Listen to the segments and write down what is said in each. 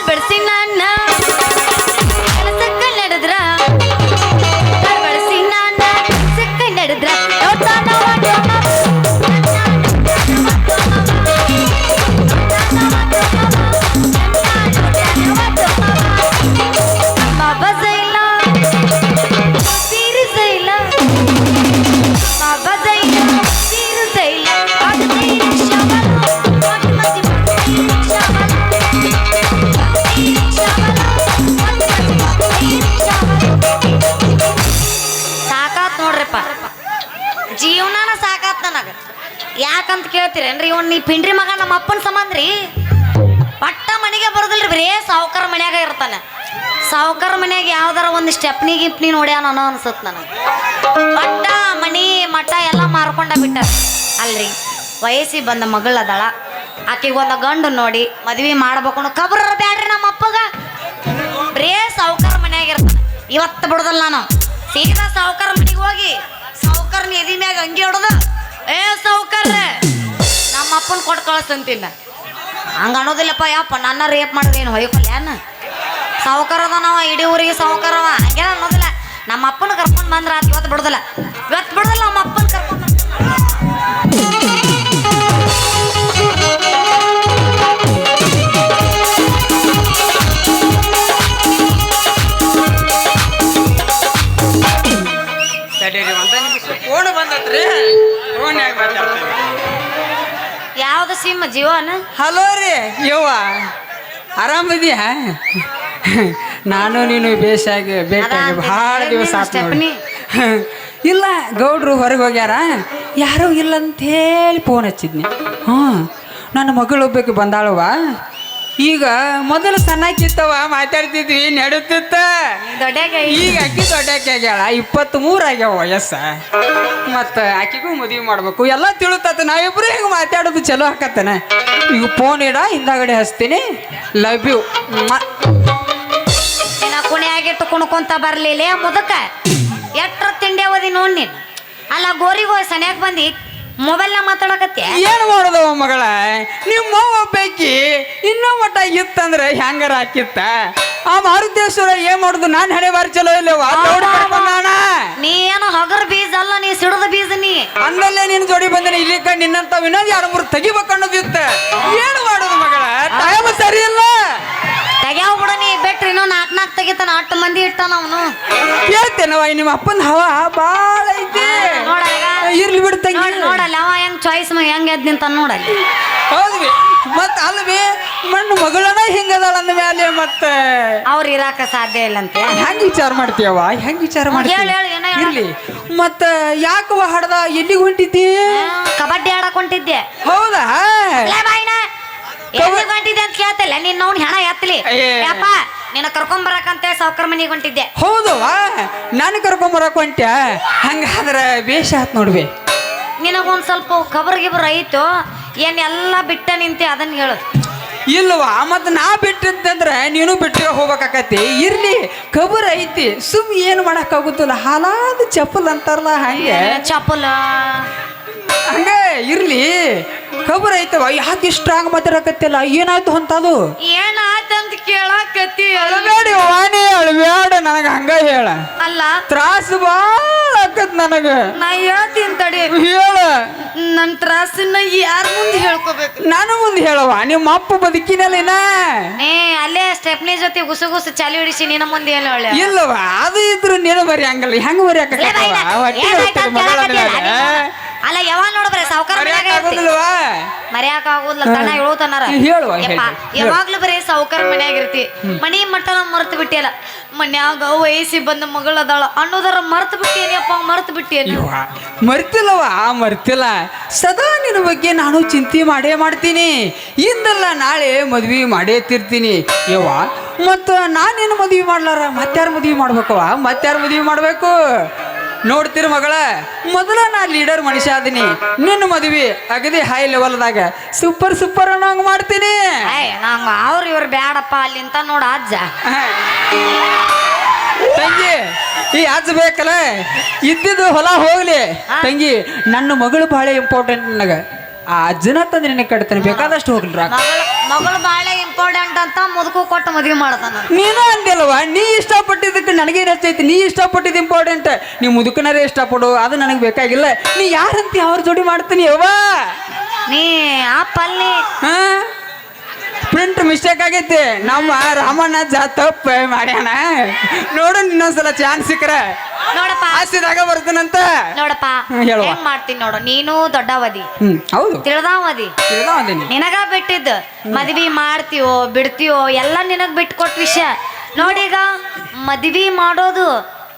ಹಾಲ್ ಬಡಿಸಿ ಕೇಳ್ತೀರೇನ್ರಿ ಇವನ್ ನೀ ಪಿಂಡ್ರಿ ಮಗ ನಮ್ಮ ಅಪ್ಪನ ರೀ. ಪಟ್ಟ ಮನೆಗೆ ಬರೋದಿಲ್ರಿ ಬರೇ ಸಾವುಕಾರ ಮನ್ಯಾಗ ಇರ್ತಾನೆ. ಸಾವುಕಾರ ಮನ್ಯಾಗ ಯಾವ್ದಾರ ಒಂದು ಸ್ಟೆಪ್ನಿ ಗಿಪ್ನಿ ನೋಡ್ಯಾನ ಅನ್ನೋ ಅನ್ಸತ್ ನನಗೆ. ಪಟ್ಟ ಮನಿ ಮಠ ಎಲ್ಲ ಮಾರ್ಕೊಂಡ ಬಿಟ್ಟ. ಅಲ್ರಿ ವಯಸ್ಸಿ ಬಂದ ಮಗಳ ಅದಾಳ. ಆಕಿಗೆ ಒಂದು ಗಂಡು ನೋಡಿ ಮದ್ವೆ ಮಾಡ್ಬೇಕು ಕಬ್ರ ಬ್ಯಾಡ್ರಿ ನಮ್ಮ ಅಪ್ಪಗ. ಬರೇ ಸಾವುಕಾರ ಮನ್ಯಾಗ ಇರ್ತಾನೆ. ಇವತ್ತು ಬಿಡದಲ್ಲ ನಾನು. ಸೀದಾ ಸಾವುಕಾರ ಮನೆಗೆ ಹೋಗಿ ಸಾವುಕಾರನ ಎದಿ ಮ್ಯಾಗ ಅಂಗಿ ಹೊಡೆದು, ಏ ಸಾವುಕಾರ್ರೆ ನಮ್ಮ ಅಪ್ಪನ ಕೊಟ್ಟು ಕಳಿಸ್ತಂತೀನಿ ಹಂಗ ಅನ್ನೋದಿಲ್ಲಪ್ಪ, ಯಪ್ಪ, ನನ್ನ ರೇಪ್ ಮಾಡಿದ್ರೆ ಏನು ಹೊಯ್ಕೊಲ್ಯಾನ ಸಾವುಕಾರ ಅದ ನಾವ ಇಡೀ ಊರಿಗೆ ಸಾವುಕಾರವ ಹಂಗೇನ ಅನ್ನೋದಿಲ್ಲ. ನಮ್ಮ ಅಪ್ಪನ ಕರ್ಕೊಂಡು ಬಂದ್ರ ಅದು ಇವತ್ತು ಬಿಡೋದಿಲ್ಲ. ಇವತ್ತು ಬಿಡುದಿಲ್ಲ ನಮ್ಮ ಅಪ್ಪನ ಕರ್ಕೊಂಡು ಫೋನ್ ಬಂದತ್ರಿ? ಯಾವ್ದು ಸಿಮ್ ಜೀವನ? ಹಲೋ ರೀ ಯವ್ವ. ಆರಾಮಿದ್ಯಾ ನಾನು ನೀನು ಬೇಸಾಗಿ ಬೇಕಾಗಿ ಭಾಳ ದಿವಸ ನೋಡಿ. ಇಲ್ಲ ಗೌಡ್ರು ಹೊರಗೆ ಹೋಗ್ಯಾರ? ಯಾರೂ ಇಲ್ಲ ಅಂತ ಹೇಳಿ ಫೋನ್ ಹಚ್ಚಿದ್ನಿ. ಹ್ಞೂ ನನ್ನ ಮಗಳು ಒಬ್ಬಕ್ಕೆ ಬಂದಾಳವ ಈಗ ಮೊದಲು ಸಣ್ಣಕ್ಕಿತ್ತವ ಮಾತಾಡ್ತಿದ್ವಿ ನಡುತ್ತಿತ್ತ. ಈಗ? ಅಕ್ಕಿ ದೊಡ್ಡಕ್ಕೆ ಆಗ್ಯಾಳ ಇಪ್ಪತ್ತ್ ಮೂರು ಆಗ್ಯಾವ ವಯಸ್ಸ. ಮತ್ತು ಆಕಿಗೂ ಮದುವೆ ಮಾಡ್ಬೇಕು ಎಲ್ಲ ತಿಳುತ್ತ ನಾವಿಬ್ರು ಹಿಂಗೆ ಮಾತಾಡೋದು ಚಲೋ ಆಕತ್ತನ. ಈಗ ಫೋನ್ ಇಡ ಹಿಂದಾಗಡೆ ಹಚ್ತೀನಿ. ಲವ್ ಯು ಕುಣಿಯಾಗಿಟ್ಟು ಕುಣ್ಕೊಂತ ಬರ್ಲಿಲ್ಲ ಮುದಕ? ಎಟ್ರ ತಿಂಡಿ ಓದಿ ನೋಡ್ ನೀನು? ಅಲ್ಲ ಗೋರಿಗೋ ಸನ್ಯಾಗ ಬಂದಿ? ಮೊಬೈಲ್ನಾಗ ಮಾತಾಡಕತ್ತೆ ಏನು ಮಾಡೋದವ ಮಗಳ? ನಿಮ್ಮ ಬೇಕಿ ಇನ್ನೂ ಮಟ್ಟ ಇತ್ತಂದ್ರೆ ಹ್ಯಾಂಗರ್ ಹಾಕಿತ್ತ? ಆ ಮಾರುತೇಶ್ವರ ಏನ್ ಮಾಡುದು? ನಾನು ಹಣೆ ಬಾರಿ ಚಲೋ ಇಲ್ಲವ ನೀ ಏನು ಹಗರ್ ಬೀಜ ಅಲ್ಲ ನೀ ಸಿಡದ ಬೀಜ ನೀ. ಅಂದಲ್ಲೇ ನಿನ್ ಜೋಡಿ ಬಂದಿನ ಇಲ್ಲಿ ಕಂಡು ನಿನ್ನಂತ ವಿನೋದ್ ಎರಡು ಮೂರು ತೆಗಿಬೇಕು ಅನ್ನೋದಿತ್ತ ಏನು ಮಾಡೋದು ಮಗಳ? ಟೈಮ್ ಸರಿ ಇಲ್ಲ. ತೆಗ್ಯಾವ ಬಿಡ ನೀ ಬೆಟ್ರಿ ಇನ್ನೂ ನಾಲ್ಕು ನಾಲ್ಕು ತೆಗಿತಾನ ಅಟ್ಟು ಮಂದಿ ಇಟ್ಟಾನ ಅವನು. ಹೇಳ್ತೇನವ ನಿಮ್ಮ ಅಪ್ಪನ ಹವಾ ಬಾಳ ಐತಿ. ಇರ್ಲಿ ಬಿಡು ತಂಗಿ. ನೋಡ್ ನೋಡಲ್ಲ ಅವ ಹೆಂಗ್ ಚಾಯ್ಸ್ ಹೆಂಗ್ ಎದ್ ನಿಂತ ನೋಡಲ್ಲಿ. ಹೌದ್ವಿ ಮತ್ ಅಲ್ವಿ ಮಣ್ಣು ಮಗಳನ ಹಿಂಗದಾಳ ಅಂದ ಮೇಲೆ ಮತ್ತೆ. ಅವ್ರು ಇರಾಕ ಸಾಧ್ಯ ಇಲ್ಲ ಅಂತ ಹೆಂಗ್ ವಿಚಾರ ಮಾಡ್ತೀವ ಹೆಂಗ್ ವಿಚಾರ ಮಾಡ್ತೀವಿ ಹೇಳು, ಹೇಳು, ಏನೋ ಹೇಳು. ಇರ್ಲಿ. ಮತ್ತ ಯಾಕವ ಹಡ್ದ? ಎಲ್ಲಿಗೆ ಹೊಂಟಿದ್ದಿ? ಕಬಡ್ಡಿ ಆಡಕ್ ಹೊಂಟಿದ್ದೆ. ಹೌದಾ? ಲೇ ಬಾಯ್ನ ಎಲ್ಲಿ ಹೊಂಟಿದ್ದೆ? ಕೇಳ್ತಿಲ್ಲ ನೀನ್ ನೋಡ್ ಹೆಣ ಎತ್ತಲಿ ಏ. ಯಪ್ಪ ನಿನ್ನ ಕರ್ಕೊಂಡ್ ಬರಕಂತ ಸಾವ್ಕರ್ ಮನಿಗೆ ಹೊಂಟಿದ್ದೆ. ಹೌದು ನಾನು ಕರ್ಕೊಂಬರಕ್ ಹೊಂಟ್ಯ? ಹಂಗಾದ್ರೆ ಬೇಷ ಆತ್ ನೋಡ್ವಿ. ನಿನಗೊಂದ್ ಸ್ವಲ್ಪ ಖಬರ್ ಗಿಬರ್ ಐತು ಏನ್ ಎಲ್ಲ ಬಿಟ್ಟ ನಿಂತೆ ಅದನ್ನ ಹೇಳು. ಇಲ್ವಾ ಮತ್ತು ನಾ ಬಿಟ್ಟಿದ್ದಂದ್ರೆ ನೀನು ಬಿಟ್ಟು ಹೋಗ್ಬೇಕಾಕತಿ ಇರ್ಲಿ ಕಬರ್ ಐತಿ ಸುಮ್ ಏನು ಮಾಡಕ್ ಆಗುತ್ತಲ್ಲ ಹಾಲಾದ ಚಪ್ಪಲ್ ಅಂತಾರಲ್ಲ ಹಂಗೆ. ಚಪ್ಪಲ? ಹಂಗೆ ಇರ್ಲಿ ಕಬರ್ ಐತವ ಯಾಕೆ ಸ್ಟ್ರಾಂಗ್ ಮಾತಾಡಕತ್ತಿಲ್ಲ? ಏನಾಯ್ತು ಅಂತದು? ಏನಾಯ್ತಂತ ಕೇಳಾಕತ್ತಿ. ಅಳಬೇಡಿ ವಾಣಿ ಅಳಬೇಡ ನನಗ ಹಂಗ ಹೇಳ. ಅಲ್ಲ. ತ್ರಾಸ ಬಾಳ ಆಕತ್ ನನಗ. ನಾ ಹೇಳ್ತೀನಿ ತಡಿ. ಹೇಳ. ನನ್ ತ್ರಾಸನ್ನ ಯಾರ ಮುಂದೆ ನಾನು ಒಂದು ಹೇಳವ ನಿಮ್ಮ ಅಪ್ಪ ಬದುಕಿನಲ್ಲಿನ? ಏ ಅಲ್ಲೇ ಸ್ಟೆಪ್ನಿ ಜೊತೆ ಗುಸು ಗುಸು ಚಾಲಿ ಹೊಡಿಸಿ ನಿನ್ನ ಮುಂದೆ ಏನು ಇಲ್ಲವಾ ಇಲ್ಲವ ಅದು ಇದ್ರು ನೀನು ಬರಿ ಹಂಗಲ್ಲ ಹೆಂಗ ಬರಿ ಅಲ್ಲ ಯಾವಾಗ ನೋಡ್ಬ್ರೆ? ಸಾವುಕಾರ ಮರ್ಯಾಕ ಆಗೋದಿಲ್ಲ ತಣ್ಣ ಹೇಳೋತನಾರ ಹೇಳುವ. ಯಾವಾಗ್ಲೂ ಬರೀ ಸಾವುಕಾರ ಮನ್ಯಾಗ ಇರ್ತಿ. ಮನಿ ಮಟ್ಟ ಮರ್ತು ಬಿಟ್ಟಿಯಲ್ಲ. ಮನ್ಯಾಗ ವಯಸ್ಸಿ ಬಂದ ಮಗಳ ಅದಾಳ. ಅನ್ನೋದರ ಮರ್ತು ಬಿಟ್ಟೇನಿಯಪ್ಪ ಮರ್ತು ಬಿಟ್ಟೇನಿ ಯವ್ವ, ಮರ್ತಿಲ್ಲವ ಮರ್ತಿಲ್ಲ. ಸದಾ ನಿನ್ನ ಬಗ್ಗೆ ನಾನು ಚಿಂತೆ ಮಾಡೇ ಮಾಡ್ತೀನಿ. ಇಂದಲ್ಲ ನಾಳೆ ಮದ್ವಿ ಮಾಡೇ ತಿರ್ತೀನಿ. ಯವ್ವ ಮತ್ತು ನಾನೇನು ಮದ್ವಿ ಮಾಡ್ಲಾರ? ಮತ್ತಾರ ಮದ್ವಿ ಮಾಡ್ಬೇಕವ ಮತ್ತಾರ ಮದ್ವಿ ಮಾಡ್ಬೇಕು? ನೋಡ್ತೀರಿ ಮಗಳ ಮೊದಲ ನಾ ಲೀಡರ್ ಮನುಷ್ಯ ಅದೀನಿ ನಿನ್ನ ಮದುವೆ ಅಗದಿ ಹೈ ಲೆವೆಲ್ದಾಗ ಸೂಪರ್ ಸೂಪರ್ ಅನ್ನೋಂಗ್ ಮಾಡ್ತೀನಿ. ನಂಗ ಅವ್ರ ಇವ್ರು ಬ್ಯಾಡಪ್ಪ ಅಲ್ಲಿಂತ ನೋಡ ಅಜ್ಜ. ತಂಗಿ ಈ ಅಜ್ಜ ಬೇಕಲ್ಲ? ಇದ್ದಿದ್ದು ಹೊಲ ಹೋಗ್ಲಿ. ತಂಗಿ ನನ್ನ ಮಗಳು ಬಹಳ ಇಂಪಾರ್ಟೆಂಟ್ ನನಗ. ಆ ಅಜ್ಜನ ತಂದ್ರೆ ನಿನಗೆ ಕಟ್ತಾನೆ. ಬೇಕಾದಷ್ಟು ಹೋಗ್ಲಿ ಮಗಳ ಬಾಳೆ ಇಂಪಾರ್ಟೆಂಟ್ ಅಂತ ಮುದುಕು ಕೊಟ್ಟು ಮದುವೆ ಮಾಡ್ತಾನ. ನೀನು ಅಂದಿಲ್ವಾ ನೀ ಇಷ್ಟಪಟ್ಟಿದ್ದಕ್ಕೆ ನನಗೆ ರಚೈತಿ ನೀ ಇಷ್ಟಪಟ್ಟಿದ್ದು ಇಂಪಾರ್ಟೆಂಟ್ ನೀ ಮುದುಕನರೇ ಇಷ್ಟಪಡು ಅದು ನನಗೆ ಬೇಕಾಗಿಲ್ಲ. ನೀ ಯಾರಂತ ಅವ್ರ ಜೋಡಿ ಮಾಡ್ತೀನಿ ಅವ್ವಾ ನೀ ಆ ಪಲ್ಲಿ. ಹಾ? ಪ್ರಿಂಟ್ ಮಿಸ್ಟೇಕ್ ಆಗೈತಿ ನಮ್ಮ ರಾಮಣ್ಣ ಜಾ ತಪ್ಪ ಮಾಡ್ಯಾನ. ನೋಡು ಇನ್ನೊಂದ್ಸಲ ಚಾನ್ಸ್ ಸಿಕ್ಕರೆ. ನೋಡಪ್ಪ. ಆಸ್ತಿದಾಗ ಬರ್ತೀನಂತ ನೋಡಪ್ಪ ಹೇಳುವ. ಹೆಂಗ್ ಮಾಡ್ತೀನಿ ನೋಡು ನೀನು ದೊಡ್ಡವದಿ. ಹ್ಮ್ ಹೌದು. ತಿಳಿದಾವದಿ. ತಿಳಿದ ಅಂದೀನಿ ನಿನಗ ಬಿಟ್ಟಿದ್ದು. ಮದ್ವಿ ಮಾಡ್ತೀವೋ ಬಿಡ್ತೀವೋ ಎಲ್ಲ ನಿನಗ್ ಬಿಟ್ಕೊಟ್ ವಿಷಯ. ನೋಡೀಗ ಮದ್ವಿ ಮಾಡೋದು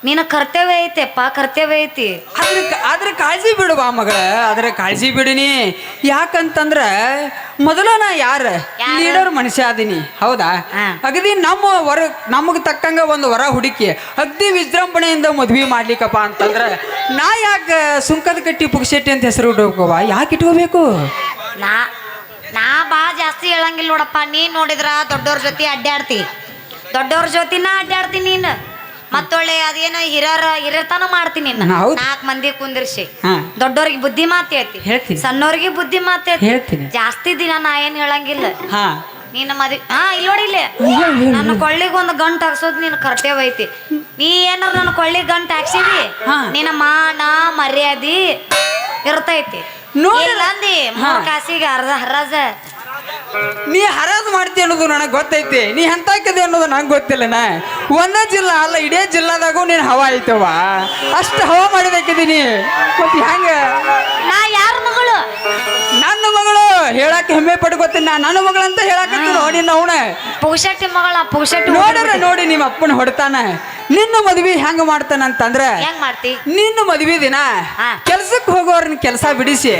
ನಿನ್ನ ಕರ್ತವ್ಯ ಐತೆಪ್ಪ ಕರ್ತವ್ಯ ಐತಿ. ಅದ್ರ ಅದ್ರ ಕಾಳಜಿ ಬಿಡು ಬಾ ಮಗಳ ಅದ್ರ ಕಾಳಜಿ ಬಿಡಿನಿ. ಯಾಕಂತಂದ್ರ ಮೊದಲ ನಾ ಯಾರ? ಯಾರು? ಲೀಡರ್ ಮನುಷ್ಯ ಅದೀನಿ. ಹೌದಾ? ಹಾ. ಅಗದಿ ನಮ್ಮ ವರ ನಮಗ್ ತಕ್ಕಂಗ ಒಂದು ವರ ಹುಡುಕಿ ಅಗ್ದಿ ವಿಜೃಂಭಣೆಯಿಂದ ಮದ್ವಿ ಮಾಡ್ಲಿಕ್ಕಪ್ಪ ಅಂತಂದ್ರ ನಾ ಯಾಕೆ ಸುಂಕದ ಕಟ್ಟಿ ಪುಕ್ಷೆಟ್ಟಿ ಅಂತ ಹೆಸರು ಇಟ್ಕೋವ ಯಾಕೆ ಇಟ್ಕೋಬೇಕು? ನಾ ನಾ ಬಾ ಜಾಸ್ತಿ ಹೇಳಂಗಿಲ್ಲ ನೋಡಪ್ಪ. ನೀನ್ ನೋಡಿದ್ರ ದೊಡ್ಡವ್ರ ಜೊತೆ ಅಡ್ಡಾಡ್ತಿ ದೊಡ್ಡವ್ರ ನಾ ಅಡ್ಡಾಡ್ತಿ ನೀನ್. ಮತ್ತೊಳ್ಳೆ ಅದೇನ ಹಿರರ ಹಿರತನ ಮಾಡ್ತೀನಿ ಹೌದು. ನಾಲ್ಕು ಮಂದಿ ಕುಂದಿರ್ಸಿ. ಹಾ. ದೊಡ್ಡವ್ರಿಗೆ ಬುದ್ಧಿ ಮಾತು ಹೇಳ್ತಿ ಹೇಳ್ತೀನಿ. ಸಣ್ಣವ್ರಿಗೆ ಬುದ್ಧಿ ಮಾತು ಹೇಳ್ತಿ. ಹೇಳ್ತೀನಿ. ಜಾಸ್ತಿ ದಿನ ನಾ ಏನ್ ಹೇಳಂಗಿಲ್ಲ. ಹಾ. ಮದಿ ಮದ್ವಿ ಹಾ ಇಲ್ಲಿ ನೋಡಿ ಇಲ್ಲಿ. ನನ್ನ ಕೊಳ್ಳಿಗೆ ಒಂದು ಗಂಟು ಹಾಕ್ಸೋದು ನಿನ್ನ ಕರ್ತವ್ಯ ಐತಿ. ನೀ ಏನಾರ ನನ್ನ ಕೊಳ್ಳಿಗೆ ಗಂಟು ಹಾಕ್ಸಿದಿ? ಹಾ. ನಿನ್ನ ಮಾನ ಮರ್ಯಾದಿ ಇರ್ತೈತಿ. ನೋಡಿ- ಇಲ್ಲ ಅಂದಿ ಮೂರ್ ಕಾಸಿಗೆ ಅರ್ಧ ಹರಾಜ ನೀ ಹರಾಜ್ ಮಾಡ್ತಿ ಅನ್ನೋದು ನನಗೆ ಗೊತ್ತೈತಿ. ನೀ ಹೆಂತಾಕಿದೆ ಅನ್ನೋದು ನಂಗೆ ಗೊತ್ತಿಲ್ಲನ ಒಂದೇ ಜಿಲ್ಲಾ ಅಲ್ಲ ಇಡೀ ಜಿಲ್ಲಾದಾಗೂ ನೀನು ಹವಾ ಐತವ ಅಷ್ಟು ಹವಾ ಮಾಡಿದಾಕಿದೀನಿ ಮತ್ತೆ ಹೆಂಗ? ನಾ ಯಾರ ಮಗಳು? ನನ್ನ ಮಗಳು. ಹೇಳಕ್ ಹೆಮ್ಮೆ ಪಡ್ಕೋತೀನಿ ನಾ. ನನ್ನ ಮಗಳಂತ ಹೇಳಕತ್ತೀನಿ ನೋಡಿ ಅವನ ಪುಗಶೆಟ್ಟಿ ಮಗಳ ಪುಗಶೆಟ್ಟಿ ನೋಡ್ರ ನೋಡಿ ನಿಮ್ಮ ಅಪ್ಪನ ಹೊಡ್ತಾನ. ನಿನ್ನ ಮದ್ವಿ ಹೆಂಗ ಮಾಡ್ತಾನಂತಂದ್ರ ಹೆಂಗ್ ಮಾಡ್ತಿ ನಿನ್ನ ಮದ್ವಿ ದಿನ ಹಾ. ಕೆಲ್ಸಕ್ಕೆ ಹೋಗೋರ್ನ ಕೆಲಸ ಬಿಡಿಸಿ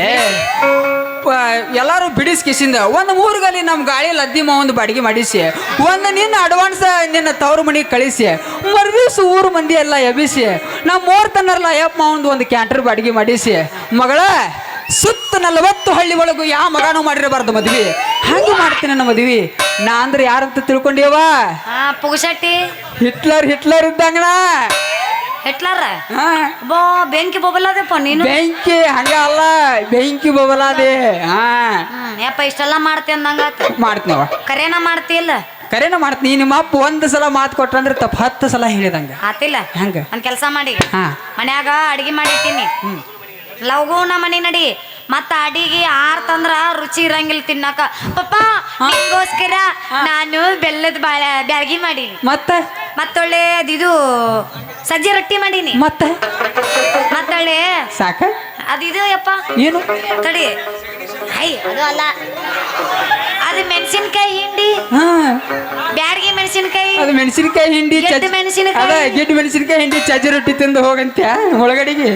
ಪ- ಎಲ್ಲಾರು ಬಿಡಿಸಿ ಕಿಸಿಂದ ಒಂದು ಮೂರು ಗಾಲಿ ನಮ್ಮ ಗಾಳಿ ಲದ್ದಿ ಒಂದು ಬಾಡಿಗೆ ಮಾಡಿಸಿ ಒಂದು ನಿನ್ನ ಅಡ್ವಾನ್ಸ್ ನಿನ್ನ ತವ್ರ ಮನೆಗೆ ಕಳಿಸಿ ಮರ್ದಿವ್ಸ ಊರು ಮಂದಿ ಎಲ್ಲ ಎಬ್ಬಿಸಿ ನಮ್ಮ ಮೂರ್ ತನ್ನರ್ಲ ಅಯ್ಯಪ್ಪ ಒಂದು ಒಂದು ಕ್ಯಾಂಟರ್ ಬಾಡಿಗೆ ಮಾಡಿಸಿ ಮಗಳ ಸುತ್ತ ನಲವತ್ತು ಹಳ್ಳಿ ಒಳಗೂ ಯಾವ ಮಗನೂ ಮಾಡಿರಬಾರ್ದು ಮದ್ವಿ ಹಂಗೆ ಮಾಡ್ತೀನಿ ನಮ್ಮ ಮದ್ವಿ. ನಾ ಅಂದ್ರೆ ಯಾರಂತ ತಿಳ್ಕೊಂಡೇವಾ ಹಾ ಪುಗಸಟ್ಟಿ ಹಿಟ್ಲರ್ ಹಿಟ್ಲರ್ ಇದ್ದಂಗಣ ಹಿಟ್ಲರ್? ಹಾ. ಬೋ ಬೆಂಕಿ ಬೊಬಲದಪ್ಪ ನೀನು? ಬೆಂಕಿ ಹಂಗ ಅಲ್ಲ ಬೆಂಕಿ ಬಬಲಾದೆ ಹಾ. ಹ್ಮ್ ಯಪ್ಪ ಇಷ್ಟೆಲ್ಲ ಮಾಡ್ತಿ ಅಂದಂಗಾತ. ಮಾಡ್ತೀನವ ಕರೇನ ಮಾಡ್ತಿ ಇಲ್ಲ? ಕರೆನ ಮಾಡ್ತೀನಿ. ನಿಮ್ಮ ಅಪ್ಪ ಒಂದು ಸಲ ಮಾತು ಕೊಟ್ರಂದ್ರೆ ತಪ್ಪ. ಹತ್ತು ಸಲ ಹೇಳಿದಂಗ. ಆತಿಲ್ಲ? ಹೆಂಗ? ಒಂದ್ ಕೆಲಸ ಮಾಡಿ. ಹಾ. ಮನ್ಯಾಗ ಅಡಿಗೆ ಮಾಡಿಟ್ಟಿನಿ. ಲಘುನ ಮನೆ ನಡಿ. ಮತ್ತ ಅಡಿಗೆ ಆರ್ತಂದ್ರ ರುಚಿ ಇರಂಗಿಲ್ಲ ತಿನ್ನಕ. ಪಪ್ಪ ನಾನು ಬೆಲ್ಲದ ಬಾಳೆ ಬ್ಯಾಳ್ಗಿ ಮಾಡೀನಿ. ಮತ್ತೆ? ಮತ್ತೊಳ್ಳೆ ಅದಿದು ಸಜ್ಜೆ ರೊಟ್ಟಿ ಮಾಡೀನಿ. ಮತ್ತೆ? ಮತ್ತೊಳ್ಳೆ ಸಾಕ? ಅದಿದು ಯಪ್ಪ. ಏನು? ತಡಿ. ಐ ಅದು ಅಲ್ಲ. ಅದು ಮೆಣಸಿನ್ಕಾಯಿ ಹಿಂಡಿ. ಹಾ. ಬ್ಯಾಡ್ಗಿ ಮೆಣಸಿನ್ಕಾಯಿ. ಅದು ಮೆಣಸಿನಕಾಯಿ ಹಿಂಡಿ ಗೆಡ್ಡೆ ಚಚ್- ಮೆಣಸಿನಕಾಯಿ. ಅದ ಗೆಡ್ಡೆ ಮೆಣಸಿನಕಾಯಿ ಹಿಂಡಿ ಚಜ್ಜಿ ರೊಟ್ಟಿ ತಿಂದು ಹೋಗಂತ್ಯ? ಒಳಗಡೆಗೆ.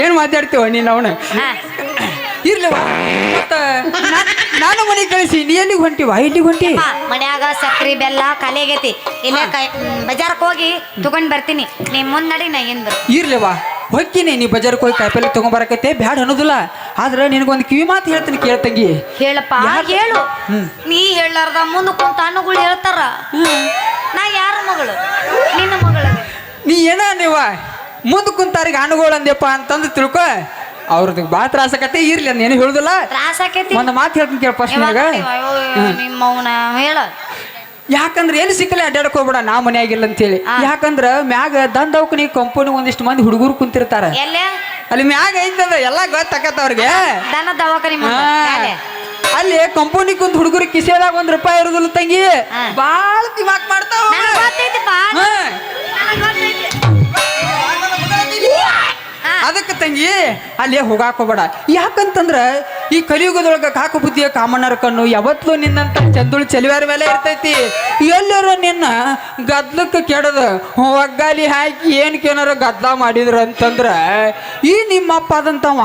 ಏನು ಮಾತಾಡ್ತೀವ ನೀನು ಅವನು? ಹಾ. ಇರ್ಲವ. ಮತ್ತ ನಾನು ಮನೆಗೆ ಕಳಿಸಿ ನೀ ಎಲ್ಲಿಗೆ ಹೊಂಟಿವ ಎಲ್ಲಿಗೆ ಹೊಂಟಿ? ಅಪ್ಪ, ಮನ್ಯಾಗ ಸಕ್ರಿ ಬೆಲ್ಲ ಕಲೆಗೈತಿ ಆಗೈತಿ. ಇಲ್ಲೇ ಕೈ ಬಜಾರ್ಕ್ ಹೋಗಿ ತಗೊಂಡ್ ಬರ್ತೀನಿ. ನೀ ಮುನ್ನಡಿ ನಡಿ ನಾ ಏನ್ ಬರ್ತೀನಿ. ಇರ್ಲಿವಾ. ಹೊಕ್ಕಿನಿ ನೀ ಬಜಾರ್ಗೆ ಹೋಗಿ ಕಾಯಿಪಲ್ಲೆ ತಗೊಂಬರಕತ್ತೆ ಬ್ಯಾಡ ಅನ್ನೋದಿಲ್ಲ. ಆದ್ರೆ ನಿನಗೊಂದು ಕಿವಿ ಮಾತು ಹೇಳ್ತೀನಿ ಕೇಳ್ತಂಗಿ ಹೇಳಪ್ಪ ಯಾಕ್- ಹೇಳು. ಹ್ಮ್. ನೀ ಹೇಳಾರ್ದ ಮುಂದೆ ಕುಂತ ಅಣ್ಣಗಳು ಹೇಳ್ತಾರ. ನಾ ಯಾರ ಮಗಳು? ನಿನ್ನ ಮಗಳು. ನೀ ಏನ ನೀವ? ಮುಂದೆ ಕುಂತಾರಿಗೆ ಹಣ್ಣುಗಳು ಅಂದ್ಯಪ್ಪ ಅಂತಂದು ತಿಳ್ಕೊ. ಅವ್ರದ್ದು ಭಾಳ ಆಕತಿ ಇರ್ಲಿ ಅಂತ ಏನು ಹೇಳುದಿಲ್ಲ. ತ್ರಾಸ ಆಕೈತಿ ಒಂದು ಮಾತು ಹೇಳ್ತೀನಿ ಕೇಳ ಫಸ್ಟ್ ನಿನಗ. ನಿಮ್ಮ ಅವನ ಹೇಳ. ಯಾಕಂದ್ರೆ ಎಲ್ಲಿ ಸಿಕ್ಕಲ್ಲ ಅಡ್ಡಾಡಕ್ ಹೋಗ್ಬೇಡ ನಾ ಮನೆಯಾಗಿಲ್ಲ ಅಂತೇಳಿ. ಹೇಳಿ ಯಾಕಂದ್ರ ಮ್ಯಾಗ ದಂದವಕನಿ ಕಂಪನಿ ಒಂದಿಷ್ಟು ಮಂದಿ ಹುಡುಗರು ಕುಂತಿರ್ತಾರ. ಎಲ್ಲೇ? ಅಲ್ಲಿ ಮ್ಯಾಗ ಐತದ ಎಲ್ಲ ಗೊತ್ತಾಕತ್ತ ಅವ್ರಿಗೆ. ದನ ದವಾಖಾನಿ ಮುಂದೆ ಅಲ್ಲಿ ಕಂಪನಿ ಕುಂತ ಹುಡುಗರು ಕಿಸೆದಾಗ ಒಂದ್ ರೂಪಾಯಿ ಇರುದಿಲ್ಲ ತಂಗಿ. ಬಾಳ ದಿಮಾಕ್ ಮಾಡ್ತಾವ ನನಗ್ ಗೊತ್ತೈತಿಪ್ಪ. ಹಾ. ನನಗ್ ಗೊತ್ತೈತಿ. ಅದಕ್ಕೆ ತಂಗಿ, ಅಲ್ಲಿ ಹೋಗಾಕ ಹೋಗ್ಬೇಡ. ಯಾಕಂತಂದ್ರ ಈ ಕಲಿಯುಗದೊಳಗ ಕಾಕು ಬುದ್ಧಿಯ ಕಾಮಣ್ಣರ ಕಣ್ಣು ಯಾವತ್ತೂ ನಿನ್ನಂತ ಚಂದುಳ ಚೆಲುವಾರ ಮೇಲೆ ಇರ್ತೈತಿ. ಎಲ್ಲರೂ ನಿನ್ನ ಗದ್ಲಕ್ಕೆ ಕೆಡದ ಒಗ್ಗಾಲಿ ಹಾಕಿ ಏನಕ್ಕೇನಾರ ಗದ್ದ ಮಾಡಿದ್ರ ಅಂತಂದ್ರ ಈ ನಿಮ್ಮ ಅಪ್ಪ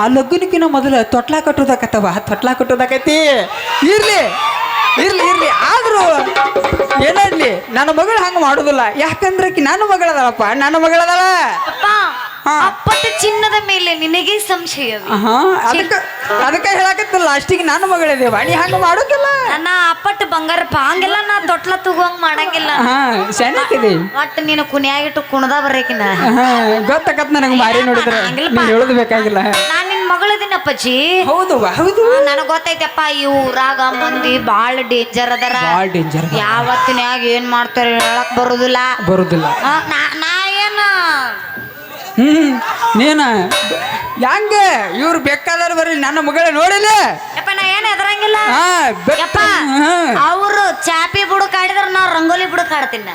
ಆ ಲಗ್ನಕ್ಕಿನ ಮೊದಲು ತೊಟ್ಲಾ ಕಟ್ಟೋದಾಕತ್ತವ ತೊಟ್ಲಾ ಕಟ್ಟೋದಾಕೈತಿ ಇರ್ಲಿ ಇರ್ಲಿ ಇರ್ಲಿ. ಆದರೂ ಏನಾಗ್ಲಿ ನನ್ನ ಮಗಳು ಹಂಗ ಮಾಡುದಿಲ್ಲ. ಯಾಕಂದ್ರೆ ನನ್ನ ಮಗಳದಳಪ್ಪ. ನನ್ನ ಮಗಳದಳ. ಅಪ್ಪಟ ಚಿನ್ನದ ಮೇಲೆ ನಿನಗೆ ಸಂಶಯ ಅದಕ್ಕೆ ಅದಕ್ಕೆ ಹೇಳಕತ್ತಿಲ್ಲ ಲಾಸ್ಟಿಗೆ ನನ್ನ ಮಗಳಿದೆ ನೀ ಹಂಗ ಮಾಡೋದಿಲ್ಲ ನನ್ನ ಅಪ್ಪಟ್ಟು ಬಂಗಾರಪ್ಪ ಹಂಗೆಲ್ಲ ನಾ ತೊಟ್ಲ ತಗೋಂಗ್ ಮಾಡಂಗಿಲ್ಲ. ಸಣ್ಣಕ್ಕಿದೆ. ಒಟ್ಟು ನೀನು ಕುಣಿಯಾಗಿಟ್ಟು ಕುಣದ ಬರೇಕಿನ. ಗೊತ್ತಾಕತ್ ನನಗೆ ಮಾರಿ ನೋಡಿದ್ರೆ. ಹೇಳೋದು ಬೇಕಾಗಿಲ್ಲ. ನಾನ್ ನಿನ್ನ ನಿನ್ ಮಗಳದಿನಪ್ಪಜ್ಜಿ ಹೌದು. ಹೌದು ನನಗೆ ಗೊತ್ತೈತಪ್ಪ ಈ ಊರಾಗ ಮಂದಿ ಬಾಳ ಡೇಂಜರ್ ಅದರ. ಭಾಳ ಡೇಂಜರ್ ಯಾವತ್ತಿನ್ಯಾಗ ಏನ್ ಮಾಡ್ತಾರೆ ಹೇಳಕ್ ಬರುದಿಲ್ಲ. ಬರುದಿಲ್ಲ. ನಾ ನಾ ಏನು ಹ್ಮ್ ನೀನ? ಹೆಂಗ? ಇವ್ರು ಬೇಕಾದ್ರೆ ಬರ್ರಿ ನನ್ನ ಮಗಳ ನೋಡಿಲ್ಲ. ಯಪ್ಪ ನಾ ಏನ್ ಎದರಂಗಿಲ್ಲ ಹಾ ಯಪ್ಪ ಹ್ಮ್. ಅವ್ರು ಚಾಪಿ ಬುಡಕ್ ಆಡಿದ್ರ ನಾ ರಂಗೋಲಿ ಬುಡಕ್ ಆಡ್ತೀನಿ. ನಾ.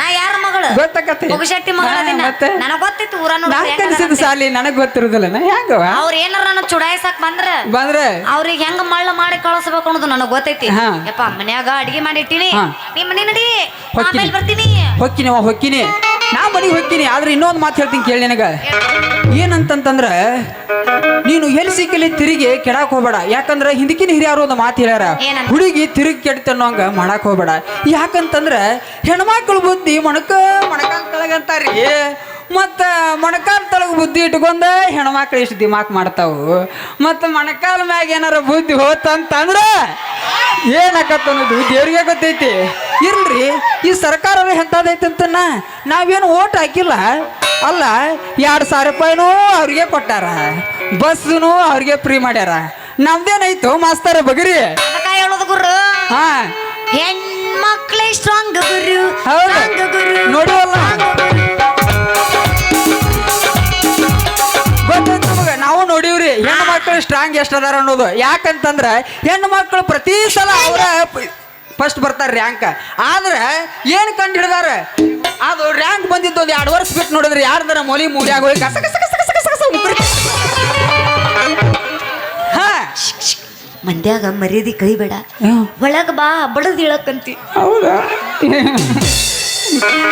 ನಾ ಯಾರ ಮಗಳು? ಗೊತ್ತಾಕತ್ತೆ ಮುಗಶೆಟ್ಟಿ ಮಗಳ ಹಾ, ಅದಿನ. ಮತ್ತೆ? ನನಗ್ ಗೊತ್ತಿತ್ತು ಊರ ಕಲಿಸಿದ ಸಾಲಿ ನನಗ್ ಗೊತ್ತಿರೋದಿಲ್ಲ. ನಾ ಹೆಂಗವ ಅವ್ರ ಏನಾರ ನನ್ನ ಚುಡಾಯಿಸಕ್ ಬಂದ್ರ ಬಂದ್ರೆ? ಅವ್ರಿಗೆ ಹೆಂಗ್ ಮಳ್ಳ ಮಾಡಿ ಕಳಿಸ್ಬೇಕು ಅನ್ನೋದು ನನಗ್ ಗೊತ್ತೈತಿ. ಹಾ. ಯಪ್ಪ ಮನ್ಯಾಗ ಅಡಿಗೆ ಮಾಡಿಟ್ಟಿನಿ ಹಾ. ನಿಮ್ಮ ಮನೆ ನಡಿ. ಆಮೇಲೆ ಬರ್ತೀನಿ. ಹೊಕ್ಕಿನಿ ಅವ ಹೊಕ್ಕಿನಿ. ನಾ ಮನೆಗೆ ಹೋಗ್ತೀನಿ ಆದ್ರೆ ಇನ್ನೊಂದು ಮಾತು ಹೇಳ್ತೀನಿ ಕೇಳಿ ನಿನಗ. ಏನಂತಂತಂದ್ರೆ ನೀನು ಎಲ್ಲಿ ಸಿಕ್ಕಲಿ ತಿರುಗಿ ಕೆಡಾಕ್ ಹೋಗ್ಬೇಡ. ಯಾಕಂದ್ರೆ ಹಿಂದಕಿನ ಹಿರಿಯರು ಒಂದು ಮಾತು ಹೇಳ್ಯಾರ ಹುಡುಗಿ ತಿರುಗಿ ಕೆಡ್ತ ಅನ್ನೋಂಗ ಮಾಡಕ್ ಹೋಗ್ಬೇಡ. ಯಾಕಂತಂದ್ರೆ ಹೆಣ್ಮಕ್ಳು ಬುದ್ಧಿ ಮೊಣಕ ಮೊಣಕಾಲ್ ಮತ್ತ ಮೊಣಕಾಲ್ ತಳಗ ಬುದ್ಧಿ ಇಟ್ಕೊಂಡು ಹೆಣ್ಮಕ್ಳು ಇಷ್ಟು ದಿಮಾಕ್ ಮಾಡ್ತಾವು. ಮತ್ತು ಮೊಣಕಾಲ್ ಮ್ಯಾಗ ಏನಾರ ಬುದ್ಧಿ ಹೋತಂತಂದ್ರೆ ಏನಕ್ಕತ್ತ ಅನ್ನೋದು ದೇವ್ರಿಗೆ ಗೊತ್ತೈತಿ. ಇಲ್ರಿ ಈ ಸರ್ಕಾರ ಎಂಥದೈತೆ ಅಂತ ನಾವೇನು ಓಟ್ ಹಾಕಿಲ್ಲ. ಅಲ್ಲ ಎರಡು ಸಾವಿರ ರೂಪಾಯಿನೂ ಅವ್ರಿಗೆ ಕೊಟ್ಟಾರ. ಬಸ್ನು ಅವ್ರಿಗೆ ಫ್ರೀ ಮಾಡ್ಯಾರ. ನಮ್ದೇನಾಯ್ತು ಮಾಸ್ತರ ಬಗರಿ? ಗುರು. ಹಾ. ಹೆಣ್ಮಕ್ಳೇ ಸ್ಟ್ರಾಂಗ್ ಗುರು. ಹೌದು. ನೋಡಿವಲ್ಲ. ಸ್ಟ್ರಾಂಗ್ ಎಷ್ಟು ಅದಾರ ಅನ್ನೋದು. ಯಾಕಂತಂದ್ರೆ ಹೆಣ್ಣು ಮಕ್ಕಳು ಪ್ರತಿ ಸಲ ಅವರ ಫಸ್ಟ್ ಬರ್ತಾರೆ ರ್ಯಾಂಕ್ ಆದ್ರೆ ಏನು ಕಂಡು ಹಿಡ್ದಾರ ಅದು ರ್ಯಾಂಕ್ ಬಂದಿದ್ದು ಒಂದು ಎರಡು ವರ್ಷ ಬಿಟ್ಟು ನೋಡಿದ್ರೆ ಯಾರ್ದಾರ ಮೊಲಿ ಮೂಲಿ ಹೋಗಿ ಕಸ ಕಸ ಕಸ ಕಸ ಕಸ ಕಸ ಹಾ. ಮಂದ್ಯಾಗ ಮರ್ಯಾದಿ ಕಳಿಬೇಡ ಒಳಗ ಬಾ ಬಡದ್ ಹೇಳಕ್ಕಂತಿ ಹೌದಾ?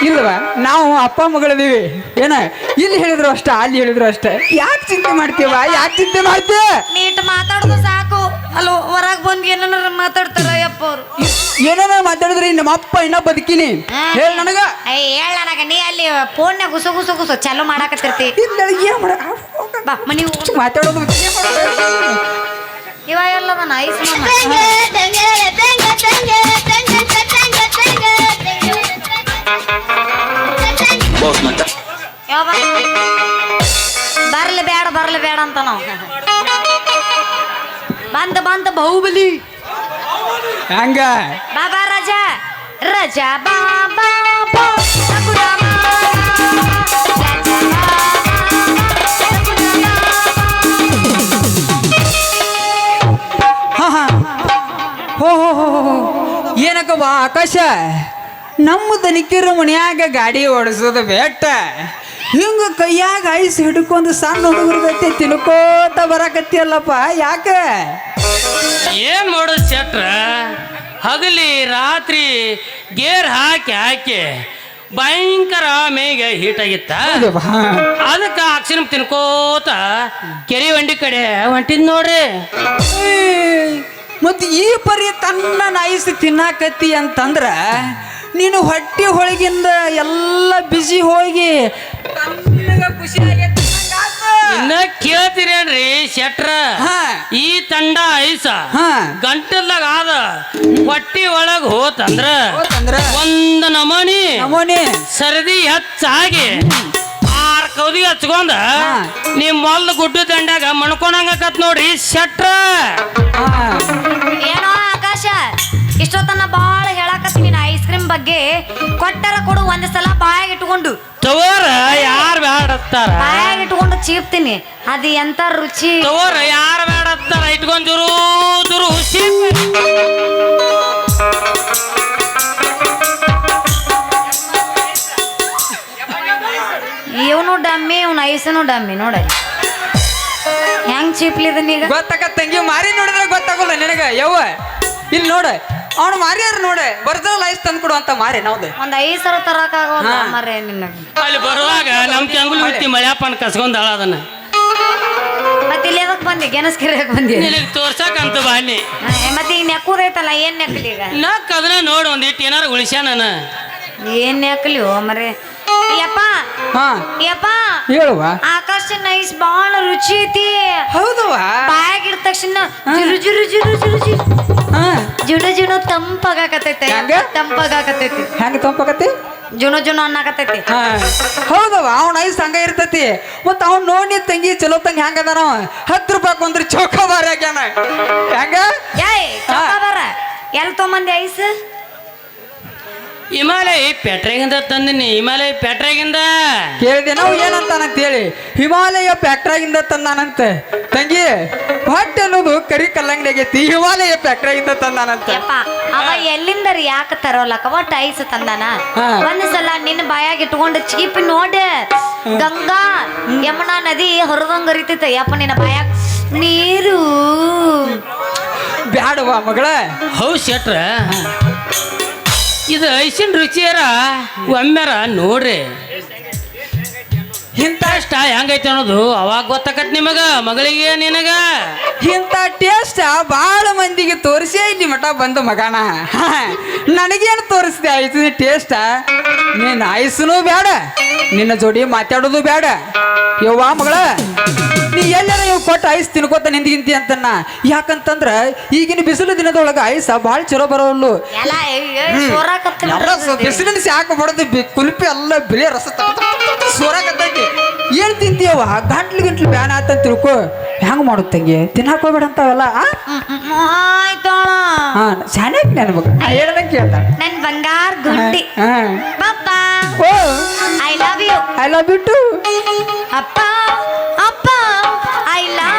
ಇಲ್ವಾ ನಾವು ಅಪ್ಪ ಮಗಳಿದೀವಿ. ಏನ ಇಲ್ಲಿ ಹೇಳಿದ್ರು ಅಷ್ಟೇ ಅಲ್ಲಿ ಹೇಳಿದ್ರು ಅಷ್ಟೇ. ಯಾಕೆ ಚಿಂತೆ ಮಾಡ್ತೀವ ಯಾಕೆ ಚಿಂತೆ ಮಾಡ್ತೀವ ನೀಟ್ ಮಾತಾಡೋದು ಸಾಕು. ಅಲ್ಲೋ ಹೊರಗ್ ಬಂದ್ ಏನಾರ ಮಾತಾಡ್ತಾರ ಅಪ್ಪ ಅವ್ರು. ಏನಾರ ಮಾತಾಡಿದ್ರಿ ನಮ್ಮ ಅಪ್ಪ ಇನ್ನ ಬದುಕಿನಿ. ಹೇಳ ನನಗ. ಹೇಳ ನನಗ. ನೀ ಅಲ್ಲಿ ಫೋನ್ಯಾಗ ಗುಸು ಗುಸು ಗುಸು ಚಾಲು ಮಾಡಾಕತ್ತಿರ್ತಿ. ಇಲ್ಲ ಏನ್ ಮಾಡ ಬಾ ಮನಿ ಹೋಗು. ಮಾತಾಡೋದು ಇವ ಎಲ್ಲದನ ಐಸ್ ಮಾಮ. ಯಾವ ಬರ್ಲಿ ಬೇಡ ಬರ್ಲಿ ಬೇಡ ಅಂತ ನಾವು. ಬಂದ ಬಂದ ಬಾಹುಬಲಿ. ಹಂಗ? ಬಾಬಾ ರಾಜ ರಾಜ ಬಾಬಾ ಬಾ ರಘುರಾಮ. ರಾಜ ಹಾ ಹಾ. ಹೋ ಹೋ ಹೋ ಹೋ, ಹೋ. ಏನಕ್ಕವ್ವ ಆಕಾಶ? ನಮ್ಮ ದನಿಕಿರ ಮನ್ಯಾಗ ಗಾಡಿ ಓಡಿಸೋದು ಬೇಟ. ಹಿಂಗ ಕೈಯಾಗ ಐಸ್ ಹಿಡ್ಕೊಂಡು ಸಣ್ಣ ಹುಡುಗರ ಗತಿ ತಿನ್ಕೋತ ಬರಾಕತ್ತಿಯಲ್ಲಪ್ಪ ಯಾಕೆ? ಏನ್ ಮಾಡೋದು ಶೆಟ್ರ? ಹಗಲಿ ರಾತ್ರಿ ಗೇರ್ ಹಾಕಿ ಹಾಕಿ ಭಯಂಕರ ಮೇಗೆ ಹೀಟ್ ಆಗಿತ್ತ. ಅದಕ್ಕ ಅಕ್ಷರ ತಿನ್ಕೋತ ಕೆರೆ ಒಂಡಿ ಕಡೆ ಹೊಂಟಿದ್ ನೋಡ್ರಿ. ಮತ್ತೆ ಈ ಪರಿ ತನ್ನ ಐಸ್ ತಿನ್ನಾಕತ್ತಿ ಅಂತಂದ್ರ ನೀನು ಹೊಟ್ಟೆ ಹೊಳಗಿಂದ ಎಲ್ಲ ಬಿಸಿ ಹೋಗಿ ಖುಷಿ ಆಗೈತಿ. ಇನ್ನ ಕೇಳ್ತೀರೇನ್ರಿ ಶೆಟ್ರ? ಹಾ. ಈ ತಂಡ ಐಸ ಹಾ. ಗಂಟಲ್ದಾಗ ಆದ ಹೊಟ್ಟಿ ಒಳಗ್ ಹೋತಂದ್ರ ಹೋತಂದ್ರ? ಒಂದ್ ನಮನಿ ನಮೋನಿ. ಸರದಿ ಹೆಚ್ಚಾಗಿ ಆರ್ ಕೌದಿ ಹಚ್ಕೊಂಡ ಹಾ. ನಿಮ್ ಮೊಲ್ದ ಗುಡ್ಡು ದಂಡ್ಯಾಗ ಮಣ್ಕೊಂಡಂಗಕತ್ ನೋಡ್ರಿ ಶೆಟ್ರ. ಹಾ. ಏನೋ ಆಕಾಶ? ಇಷ್ಟೊತ್ತನ ಬಾಳ ಬಗ್ಗೆ ಕೊಟ್ಟರ ಕೊಡು ಒಂದ್ ಸಲ ಬಾಯಾಗ ಇಟ್ಕೊಂಡು. ತಗೋರ ಯಾರು ಬ್ಯಾಡತ್ತಾರ? ಬಾಯಾಗ ಇಟ್ಕೊಂಡು ಚೀಪ್ತೀನಿ. ಅದು ಎಂತ ರುಚಿ? ತಗೋರ ಯಾರು ಬ್ಯಾಡತ್ತಾರ? ಇಟ್ಕೊಂಡು ಜುರು ಜುರು ಹುಸಿ ಇವನು ಡಮ್ಮಿ ಇವನ ಐಸನು ಡಮ್ಮಿ ನೋಡಲ್ಲಿ ಹೆಂಗ್ ಚೀಪ್ಲಿದನ್ ಈಗ? ಗೊತ್ತಾಗತ್ತಂಗಿ ಮಾರಿ ನೋಡಿದ್ರೆ ಗೊತ್ತಾಗಲ್ಲ ನಿನಗ. ಯವ್ವ ಇಲ್ಲಿ ನೋಡ. ಅವನು ಮಾರ್ಯಾರ ನೋಡೆ ಬರ್ದಲ್ಲ ಐಸ್ ತಂದು ಕೊಡು ಅಂತ ಮಾರಿ ನಾವ್ದು. ಒಂದ್ ಐದ್ ಸಾವಿರ ತರಕ. ಮರೆ ನಿನ್ನ ಅಲ್ಲಿ ಬರುವಾಗ ನಮ್ ಕೆಂಗುಲ್ ಬಿತ್ತಿ ಮಳೆಯಪ್ಪನ ಕಸ್ಕೊಂದಾಳ ಅದನ್ನ. ಮತ್ತೆ ಇಲ್ಲಿ ಎದಕ್ ಬಂದಿ? ಗೆನಸ್ಕಿರಕ್ ಬಂದಿ? ತೋರ್ಸಕ್ ಅಂತ ಬಾನಿ ಮತ್ತೆ ಈಗ ನೆಕ್ಕುದೈತಲ್ಲ ಏನ್ ನೆಕ್ಲಿ ಈಗ? ನಕ್ ಅದನ್ನ ನೋಡು ಒಂದಿಟ್ಟು ಏನಾರ ಉಳಿಸ್ಯಾನ ಏನ್ ನೆಕ್ಲಿ ಓ ಮರೆ ಯಪ್ಪ ಹಾ. ಯಪ್ಪ ಹೇಳುವ. ಆಕಾಶ ನೈಸ್ ಬಹಳ ರುಚಿ ಐತಿ. ಹೌದವ ಬಾಯಾಗಿಡ ತಕ್ಷಣ ಜುರು ಜುರು ಜುರು ಜುರು ಜುರು. ಹಾ. ಜುಡು ಜುಡು ತಂಪಾಗಕತೈತೆ ಹೆಂಗ? ತಂಪಾಗಕತೈತಿ ಹೆಂಗ ತಂಪಾಗತ್ತೆ? ಅನ್ನಾಕತೈತಿ ಜುನು ಅನ್ನಕತ್ತೈತಿ. ಹಾ. ಹೌದವ ಅವ್ನ ಐಸ್ ಹಂಗ ಇರ್ತೈತಿ. ಮತ್ತ ಅವ್ನ ನೋಡಿ ತಂಗಿ ಚಲೋ ತಂಗಿ ಹೆಂಗ ಅದಾನವ ಹತ್ತು ರೂಪಾಯಿ ಕೊಂದ್ರ ಚೌಕ ಬಾರ ಆಗ್ಯಾನ. ಹೆಂಗ? ಏಯ್ ಬರ. ಎಲ್ ತೊಗೊಂಬಂದಿ ಐಸ್? ಹಿಮಾಲಯ ಪೆಟ್ರಾಗಿಂದ ತಂದಿನಿ ಹಿಮಾಲಯ ಪೆಟ್ರಾಗಿಂದ. ಕೇಳಿದೆ ನಾವು ಏನಂತಾನಂತ ಹೇಳಿ ಹಿಮಾಲಯ ಫ್ಯಾಕ್ಟ್ರಾಗಿಂದ ತಂದಾನಂತೆ. ತಂಗಿ ಹೊಟ್ಟೆ ಅನ್ನೋದು ಕರಿ ಕಲ್ಲಂಗಡಿ ಆಗೈತಿ ಹಿಮಾಲಯ ಫ್ಯಾಕ್ಟ್ರಾಗಿಂದ ತಂದಾನಂತೆ. ಯಪ್ಪ ಅವ ಎಲ್ಲಿಂದರಿ ಯಾಕೆ ತರೋಲಕ್ಕ? ಒಟ್ಟ ಐಸ್ ತಂದಾನ? ಹಾ. ಒಂದ್ ಸಲ ನಿನ್ನ ಬಾಯಾಗ ಇಟ್ಕೊಂಡು ಚೀಪಿ ನೋಡ. ಗಂಗಾ ಯಮುನಾ ನದಿ ಹೊರದಂಗ ಹರಿತೈತೆ. ಯಪ್ಪ ನಿನ್ನ ಬಾಯಾಗ ನೀರು. ಬ್ಯಾಡವಾ ಮಗಳ. ಹೌ ಶೆಟ್ರ. ಇದು ಐಸಿನ ರುಚಿಯರ ಒಮ್ಮೆರ ನೋಡ್ರಿ. ಇಂಥ ಟೇಸ್ಟ್ ಹೆಂಗೈತೆ ಅನ್ನೋದು ಅವಾಗ ಗೊತ್ತಾಕತ್ ನಿಮಗ, ಮಗಳಿಗೆ ನಿನಗ. ಇಂಥ ಟೇಸ್ಟ್ ಭಾಳ ಮಂದಿಗೆ ತೋರಿಸಿ ಇಲ್ಲಿ ಮಠ ಬಂದು ಮಗನ ನನಗೇನು ತೋರಿಸ್ದೆ ಐಸಿನ ಟೇಸ್ಟ್ ನೀನು ಆಯಸ್ಸೂ ಬೇಡ ನಿನ್ನ ಜೋಡಿ ಮಾತಾಡೋದು ಬೇಡ ಯವ್ವ ಮಗಳ ನೀ ಎಲ್ಲಾರ ಇವ್ ಕೊಟ್ಟು ಐಸ್ ತಿನ್ಕೋತ ನಿಂದಿಗಿಂತಿ ಅಂತನ್ನ ಯಾಕಂತಂದ್ರ ಈಗಿನ ಬಿಸಿಲು ದಿನದೊಳಗ ಐಸ ಭಾಳ ಚಲೋ ಬರೋಲ್ಲು ಬಿಸಿಲಿನ ಸಾಕು ಬಡದು ಕುಲ್ಪಿ ಎಲ್ಲ ಬಿಳಿ ರಸ ಸೋರಾಕತ್ತೈತಿ ಏನ್ ತಿಂತೀಯವ ಗಂಟ್ಲು ಗಂಟ್ಲು ಬ್ಯಾನ್ ಆತ ತಿಳ್ಕೊ. ಹೆಂಗ್ ಮಾಡುತ್ತಂಗೆ ತಿನ್ನಾಕ ಹೋಗ್ಬೇಡ ಅಂತಾವಲ್ಲ ಹಾ ಶಾನೆ ನನ್ನ ಮಗ. ಹೇಳ್ದಂಗೆ ಕೇಳ್ತಾಳ ನನ್ ಬಂಗಾರ ಗುಂಡಿ. ಹಾ ಪಪ್ಪ. ಓ. I love you I love you too ಅಪ್ಪ ಅಪ್ಪ. ಐ ಲವ್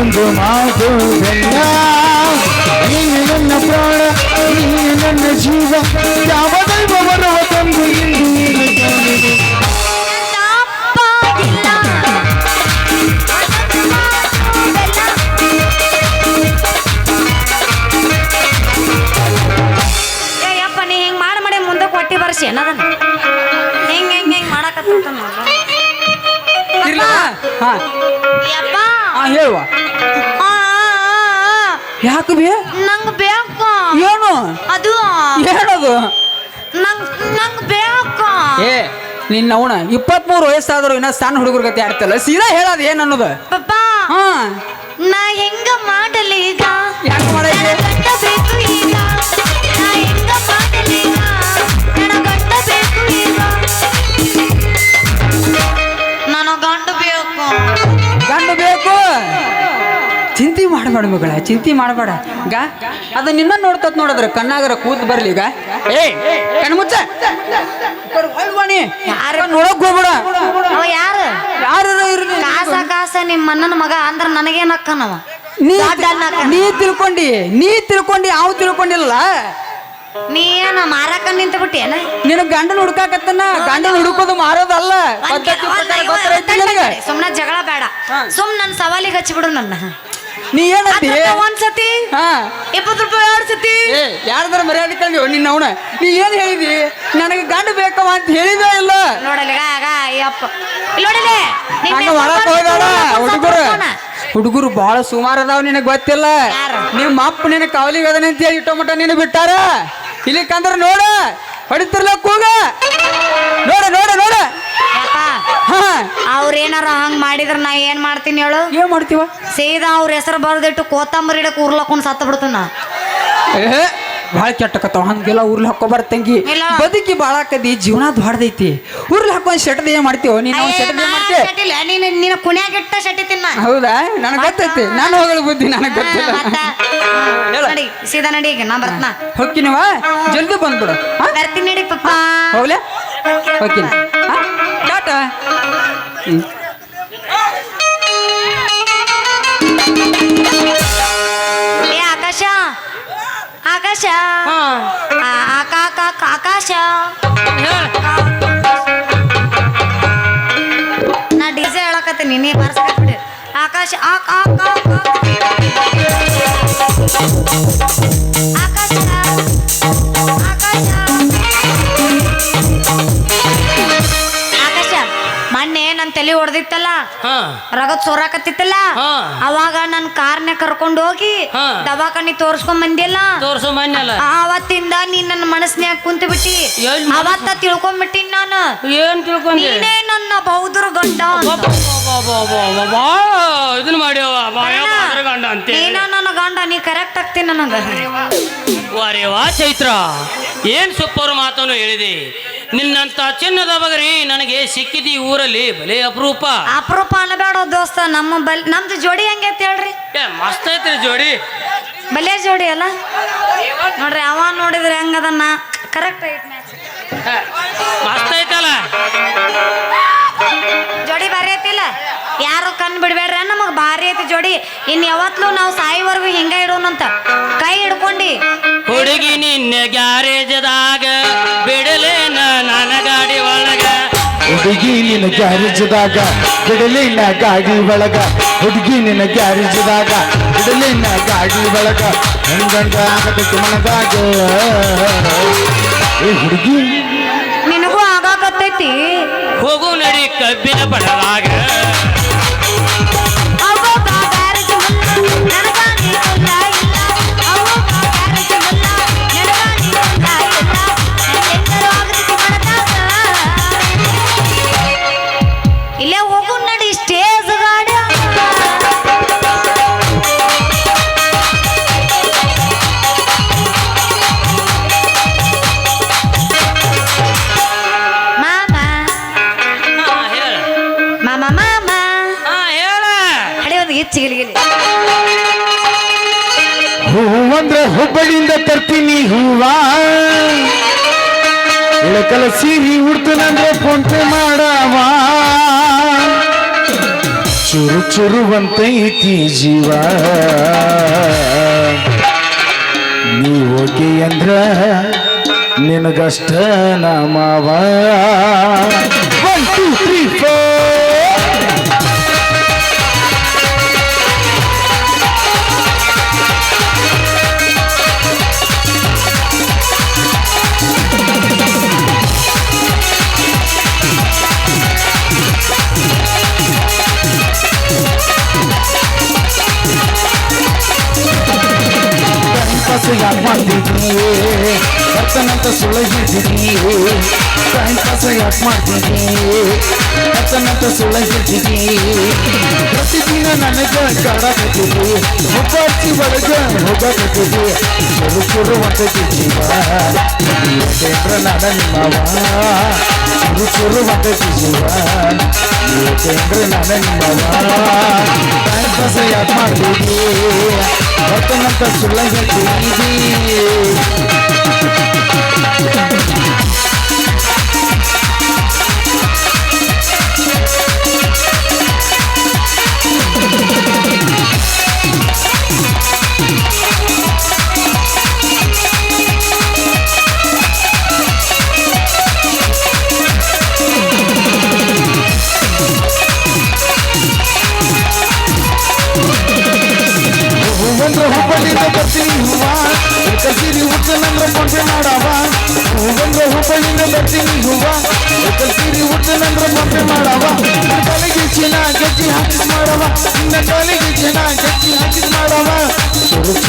ಒಂದೊಂದು ಮಾತು ಬೆಲ್ಲ ನೀನು ನನ್ನ ಪ್ರಾಣ ನೀನು ನನ್ನ ಜೀವ ಯಾವ ದೈವ ಬರುವ ತಂದು ಇಂದು ನೀನು ಕಾಣಿದೆ. ನಿನ್ನಂತ ಅಪ್ಪ ಇಲ್ಲ ಒಂದೊಂದು ಮಾತು ಬೆಲ್ಲ. ಏ ಯಪ್ಪ ನೀ ಹಿಂಗ್ ಮಾಡಿ ಮಾಡಿ ಮುಂದಕ್ಕೆ ಹೊಟ್ಟಿ ಬರ್ಸಿ ಏನದನ್ನ ಹಿಂಗ್ ಹಿಂಗ್ ಹಿಂಗ್ ಮಾಡಕತ್ತ ಇರ್ಲ ಹಾ. ಯಪ್ಪ. ಆ, ಹೇಳುವ. ಆ, ಆ, ಆ, ಯಾಕೆ ಬೇ? ನಂಗ್ ಬೇಕು. ಏನು? ಅದು. ಹೇಳೋದು. ನಂಗ್ ನಂಗ್ ಬೇಕು. ಏ ನಿನ್ನ ಅವನ ಇಪ್ಪತ್ಮೂರು ವಯಸ್ಸಾದ್ರು ಇನ್ನ ಸಣ್ಣ ಹುಡುಗರ ಗತಿ ಆಡ್ತಲ್ಲ. ಸೀದಾ ಹೇಳೋದು ಏನು ಅನ್ನೋದು. ಪಪ್ಪ ಹಾ. ನಾ ಹೆಂಗ ಮಾಡಲಿ ಈಗ? ಮಾಡಬೇಡ ಮಗಳ ಚಿಂತೆ ಮಾಡಬೇಡ. ಗ ಅದ ನಿನ್ನ ನೋಡ್ತತ್ ನೋಡಿದ್ರ ಕಣ್ಣಾಗರ ಕೂತ್ ಬರ್ಲಿ ಈಗ ಏ ಕಣ್ಮುಚ್ಚ ಯಾರ? ನೋಡಕ್ ಹೋಗ್ಬೇಡ. ಅವ ಯಾರು? ಯಾರು ಇರ್ಲಿ ಕಾಸ ಕಾಸ ನಿಮ್ಮ ಅಣ್ಣನ ಮಗ ಅಂದ್ರ ನನಗೇನ್ ಅಕ್ಕನವ ನೀ ನೀ ತಿಳ್ಕೊಂಡಿ. ನೀ ತಿಳ್ಕೊಂಡಿ ಅವ್ ತಿಳ್ಕೊಂಡಿಲ್ಲ ನೀ ಏನ ಮಾರಾಕ ನಿಂತ ಬಿಟ್ಟೇನ? ನಿನ್ನ ಗಂಡನ ಹುಡುಕಾಕತ್ತನ? ಗಂಡನ ಹುಡುಕೋದು ಮಾರೋದಲ್ಲ. ಸುಮ್ನ ಜಗಳ ಬೇಡ. ಸುಮ್ ನನ್ ಸವಾಲಿಗೆ ಹಚ್ಚಿಬಿಡು ನನ್ನ. ನೀ ಏನಂತಿ ಹತ್ತ್ ರೂಪಾಯಿ ಒಂದ್ ಸತಿ? ಹಾ. ಇಪ್ಪತ್ತು ರೂಪಾಯಿ ಎರಡು ಸತಿ? ಏ ಯಾರ್ದಾರ ಮರ್ಯಾದೆ ಕಳ್ವಿ ನಿನ್ನ ಅವನ. ನೀ ಏನ್ ಹೇಳಿದಿ? ನನಗೆ ಗಂಡು ಬೇಕವ ಅಂತ ಹೇಳಿದ ಇಲ್ಲ? ನೋಡಲಿ ಆಗ ಹಂಗ ಮಾಡಕ್ ಹುಡುಗರು. ಹುಡುಗರು ಬಹಳ ಸುಮಾರು ಅದಾವ ನಿನಗೆ ಗೊತ್ತಿಲ್ಲ? ನಿಮ್ಮ ಅಪ್ಪ ನಿನ್ನ ಕಾವಲಿಗೆ ಅದನ್ನ ಅಂತ ಹೇಳಿ ಟೊಮಟ ನಿನ್ನ ಬಿಟ್ಟಾರ? ಇಲ್ಲಿ ಕಂದ್ರ ನೋಡ ಹೊಡಿತಿರ್ಲ ಕೂಗ. ನೋಡ ನೋಡ ನೋಡ. ಹಾ. ಅವ್ರ ಏನಾರ ಹಂಗ್ ಮಾಡಿದ್ರ ನಾ ಏನ್ ಮಾಡ್ತೀನಿ ಹೇಳು? ಏನ್ ಮಾಡ್ತೀವ? ಸೀದಾ ಅವ್ರ ಹೆಸರು ಬರ್ದಿಟ್ಟು ಕೋತಂಬರಿ ಇಡಕ್ ಉರ್ಲಕೊಂಡ್ ಸತ್ತ ಬಿಡ್ತೀನಿ ನಾ. ಏ ಭಾಳ ಕೆಟ್ಟಕತ್ತಾವ ಹಂಗೆಲ್ಲ ಉರ್ಲ್ ಹಾಕೋಬಾರ ತಂಗಿ. ಇಲ್ಲ. ಬದುಕಿ ಬಾಳಾಕದಿ ಜೀವನ ದ್ವಾಡ್ದೈತಿ ಉರ್ಲ್ ಹಾಕೊಂಡ್ ಶೆಟ್ಟದ ಏನ್ ಮಾಡ್ತೀವ? ನೀನು ಅಯ್ಯ, ಶೆಟ್ಟದ ನಾ ಏನ್ ಮಾಡ್ತೀಯ? ಶಟಿಲ್ಲ ನೀನು ನಿನ್ನ ಕುಣ್ಯಾಗಿಟ್ಟ ಶಟಿ ತಿನ್ನ ಹೌದಾ? ನನಗೆ ಗೊತ್ತೈತಿ. ನಾನು ಹೋಗಲು ಬುದ್ಧಿ ನನಗೆ ಗೊತ್ತಿಲ್ಲ. ಹೇಳ. ನಡಿ ಸೀದಾ ನಡಿ ಈಗ. ನಾ ಬರ್ತನ? ಹೋಗ್ತೀನಿವ ಜಲ್ದಿ ಬಂದ್ಬಿಡು. ಹಾ? ಬರ್ತೀನಿ ನಡಿ ಪಪ್ಪ. ಹೋಗ್ಲೆ? ಹೋಗ್ತೀನಿ. ಹಾ? ಟಾಟಾ? ಏ ಆಕಾಶ ಆಕಾಶ ಹಾ ಆ- ಆಕ- ಆಕ- ಆಕಾಶ ಹೇಳ ನಾ ಡಿಜೆ ಹೇಳಕತ್ತೀನಿ ನೀ ಬರ್ಸ್ಕೊಟ್ಬಿಡಿ ಆಕಾಶ ಆಕ ಆಕ ಆಕ. ಆಕಾಶ ಆಕಾಶ ರಗತ್ ಸೋರಾಕತ್ತಿತ್ತಲ್ಲ? ಹಾ. ಅವಾಗ ನನ್ನ ಕಾರ್ನ ಕರ್ಕೊಂಡು ಹೋಗಿ ಹಾ. ದವಾಖಾನಿ ತೋರ್ಸ್ಕೊಂಡ್ ಬಂದಿಲ್ಲ. ತೋರ್ಸು ಮನ್ಯಲ್ಲ ಆವತ್ತಿಂದ ನೀನ್ ನನ್ನ ಮನಸ್ನ್ಯಾಗ ಕುಂತ ಬಿಟ್ಟಿ? ಅವತ್ತ ತಿಳ್ಕೊಂಡ್ಬಿಟ್ಟಿನ್ ನಾನು. ಏನ್ ತಿಳ್ಕೊಂಡಿ? ನೀನೇ ನನ್ನ ಬೌದ್ರ ಗಂಡ ಅಂತ. ಇದನ್ನ ಮಾಡ್ಯವ ಗಂಡ ಅಂತ ನೀನ ನನ್ನ ಗಂಡ ನೀ ಕರೆಕ್ಟ್ ಆಗ್ತಿ ನನಗ. ವಾರೇ ವಾ ಚೈತ್ರ. ಏನ್ ಸೂಪರ್ ಮಾತನ್ನು ಹೇಳಿದೆ? ನಿನ್ನಂತ ಚಿನ್ನದ ಬಗರಿ ನನಗೆ ಸಿಕ್ಕಿದಿ ಊರಲ್ಲಿ ಬಲೆ ಅಪರೂಪ. ಅಪರೂಪ ಅನ್ಬೇಡ ದೋಸ್ತ ನಮ್ಮ ಬಲ್ ನಮ್ದು ಜೋಡಿ ಹೆಂಗೈತೆ ಹೇಳ್ರಿ? ಏ, ಮಸ್ತ್ ಐತ್ರಿ ಜೋಡಿ. ಬಲೆ ಜೋಡಿ ಅಲ್ಲ? ನೋಡ್ರಿ ಅವ ನೋಡಿದ್ರೆ ಹೆಂಗದನ್ನ ಕರೆಕ್ಟ್ ಐತಿ ಮ್ಯಾಚ್ ಮಸ್ತ್ ಐತಲ್ಲ? ಜೋಡಿ ಭಾರಿ ಐತಿಲ್ಲ? ಯಾರು ಕಣ್ ಬಿಡ್ಬೇಡ್ರ ನಮಗ್ ಭಾರಿ ಐತಿ ಜೋಡಿ. ಇನ್ ಯಾವತ್ಲೂ ನಾವು ಸಾಯಿವರೆಗೂ ಹಿಂಗ ಇಡೋಣಂತ. ಕೈ ಹಿಡ್ಕೊಂಡಿ. ಹುಡುಗಿ ನಿನ್ನ ಗ್ಯಾರೇಜದಾಗ ಬಿಡಲೇನ ನನ್ನ ಗಾಡಿ ಒಳಗ. ಹುಡುಗಿ ನಿನ್ನ ಗ್ಯಾರೇಜ್ದಾಗ ಬಿಡಲಿನ ಗಾಡಿ ಒಳಗ. ಹುಡುಗಿ ನಿನ್ನ ಗ್ಯಾರೇಜ್ದಾಗ ಬಿಡಲಿನ ಗಾಡಿ ಒಳಗ. ಹೆಂಗಂಗ ಆಗಬೇಕು ಮನದಾಗ ಏ ಹುಡುಗಿ. ನಿನಗೂ ಆಗಾಕತ್ತೈತಿ. ಹೋಗು ನಡಿ ಕಬ್ಬಿನ ಪಡದಾಗ ಹಳೆ ಹೆಚ್ಚಿಗೆ ಗಿಚ್ಚಿಗಿಲಿಗಿಲಿ ಹೂವಂದ್ರೆ ಹುಬ್ಬಳ್ಳಿಯಿಂದ ತರ್ತೀನಿ ಹೂವ. ಇಳಕಲ ಸೀರಿ ಉಡ್ತನಂದ್ರೆ ಫೋನ್ ಪೇ ಮಾಡವ. ಚುರು ಚುರುವಂತೈತಿ ಜೀವ. ನೀ ಅಂದ್ರ ನಿನಗಷ್ಟ ನಮವ. One two three four pass ಯಾಕೆ ಮಾಡ್ತಿದ್ದೀನಿ ಬರ್ತನಂತ ಸುಳ್ಳು ಹೇಳ್ತಿದ್ದೀನಿ ಟೈಮ್ ಪಾಸ್ ಯಾಕೆ ಮಾಡ್ತಿದ್ದೀನಿ ಬರ್ತನಂತ ಸುಳ್ಳು ಹೇಳ್ತಿದ್ದೀನಿ ಪ್ರತಿದಿನ ನನಗೆ ಕಾಡಕತ್ತಿದ್ದಿ ಒಬ್ಬಾರ್ಚಿ ಒಳಗೆ ಹೋಗಕತ್ತಿದ್ದಿ ಚುರು ಚುರು ಹೊಂಟೈತಿ ಜೀವ ಏನ್ರ ನಾಡ ನಿಮ್ಮವ ಚುರು ಚುರು ಹೊಂಟೈತಿ ಜೀವ ಏನ್ರ ನಾಡ ನಿಮ್ಮವ ಟೈಮ್ ಪಾಸ್ ಯಾಕೆ ಮಾಡ್ತಿದ್ದಿ ಬರ್ತನಂತ ಸುಳ್ಳು ಹೇಳ್ತಿದ್ದೀನಿ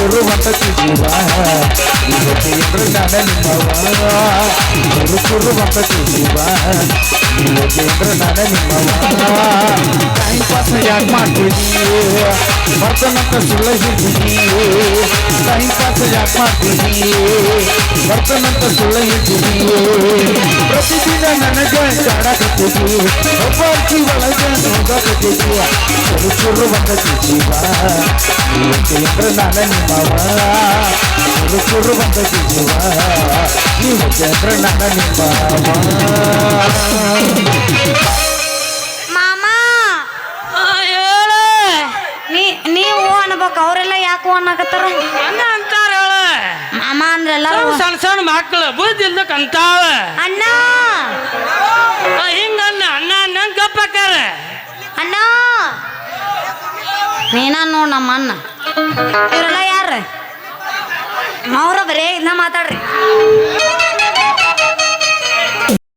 ಚುರು ಚುರು ಹೊಂಟತಿ ಜೀವ ಇವತ್ತು ಇಬ್ರು ನಾನ ನಿಮ್ಮವ ಚುರು ಚುರು ಹೊಂಟತಿ ಜೀವ ಇವತ್ತು ಇಬ್ರು ನಾನ ನಿಮ್ಮವ ಟೈಮ್ ಪಾಸ್ ಯಾಕೆ ಮಾಡ್ತೀನಿ ಬರ್ತನಂತ ಸುಳ್ಳು ಹೇಳ್ತೀನಿ ಟೈಮ್ ಪಾಸ್ ಯಾಕೆ ಮಾಡ್ತೀನಿ ಬರ್ತನಂತ ಸುಳ್ಳು ಹೇಳ್ತೀನಿ ಪ್ರತಿದಿನ ನನಗೆ ಕಾಡಕತ್ತೀವಿ ಒಬ್ಬ ಅಕ್ಕಿ ಒಳಗೆ ಹೋಗಕತ್ತೀವಿ ಚುರು ಚುರು ಬಂದತಿ ಜೀವ ಇವತ್ತು ಎಂದ್ರೆ ನಾನ ನಿಮ್ಮವ ಅದು ಸುರು ಬಂದ ಜೀವ. ನೀವು ಚಂದ್ರ ನನ್ನ ನಿಮ್ಮ ಮಾಮ. ನೀ ನೀವು ಅನ್ಬೇಕು ಅವರೆಲ್ಲ ಯಾಕೆ ಅನ್ನಕತ್ತಾರ? ಹಂಗ ಅಂತಾರ ಮಾಮ ಅಂದ್ರೆ ಎಲ್ಲರೂ ಸಣ್ಣ ಸಣ್ಣ ಮಕ್ಕಳು ಬುದ್ಧಿ ಇಲ್ದಕ್ಕೆ ಅಣ್ಣಾ. ಅಣ್ಣ ಹಿಂಗ ಅಣ್ಣ ಅಣ್ಣ ಅನ್ನಂಗೆ ಅಣ್ಣಾ ಅಣ್ಣ. ನೀನ ನೋಡ ನಮ್ಮ ಅಣ್ಣ. ಇವರೆಲ್ಲ ಯಾರು ಮಾವ್ರ ಬರೇ ಇನ್ನ ಮಾತಾಡ್ರಿ.